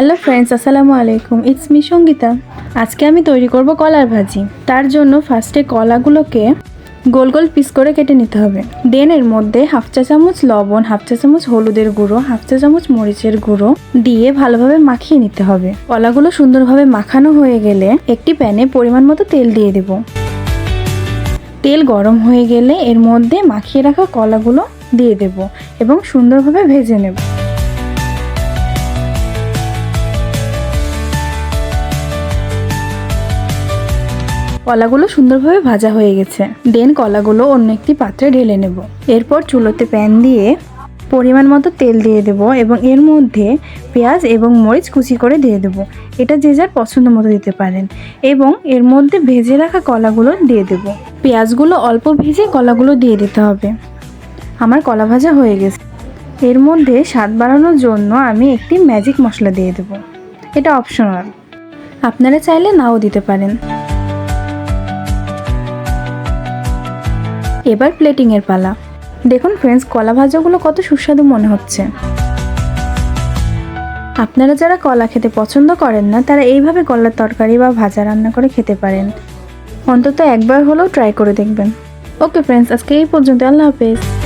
Hello friends আসসালামু আলাইকুম। It's me Sangeeta. আজকে আমি তৈরি করব কলার ভাজি। তার জন্য ফার্স্টে কলাগুলোকে গোল গোল পিস করে কেটে নিতে হবে। দেন এর মধ্যে হাফ চা চামচ লবণ হাফ চা চামচ হলুদের গুঁড়ো হাফ চা চামচ মরিচের গুঁড়ো দিয়ে ভালোভাবে মাখিয়ে নিতে হবে। কলাগুলো সুন্দরভাবে মাখানো হয়ে গেলে একটি প্যানে পরিমাণ মতো তেল দিয়ে দেব। তেল গরম হয়ে গেলে এর মধ্যে মাখিয়ে রাখা কলাগুলো দিয়ে দেব এবং সুন্দরভাবে ভেজে নেব। কলাগুলো সুন্দরভাবে ভাজা হয়ে গেছে। দেন কলাগুলো অন্য একটি পাত্রে ঢেলে নেব। এরপর চুলোতে প্যান দিয়ে পরিমাণ মতো তেল দিয়ে দেব এবং এর মধ্যে পেঁয়াজ এবং মরিচ কুচি করে দিয়ে দেব। এটা যে যার পছন্দ মতো দিতে পারেন এবং এর মধ্যে ভেজে রাখা কলাগুলো দিয়ে দেব। পেঁয়াজগুলো অল্প ভেজে কলাগুলো দিয়ে দিতে হবে। আমার কলা ভাজা হয়ে গেছে। এর মধ্যে স্বাদ বাড়ানোর জন্য আমি একটি ম্যাজিক মশলা দিয়ে দেব। এটা অপশনাল। আপনারা চাইলে নাও দিতে পারেন। এবার প্লেটিংয়ের পালা। দেখুন ফ্রেন্ডস কলা ভাজাগুলো কত সুস্বাদু মনে হচ্ছে। আপনারা যারা কলা খেতে পছন্দ করেন না, তারা এইভাবে কলার তরকারি বা ভাজা রান্না করে খেতে পারেন। অন্তত একবার হলেও ট্রাই করে দেখবেন। ওকে ফ্রেন্ডস আজকে এই পর্যন্ত। আল্লাহ হাফেজ।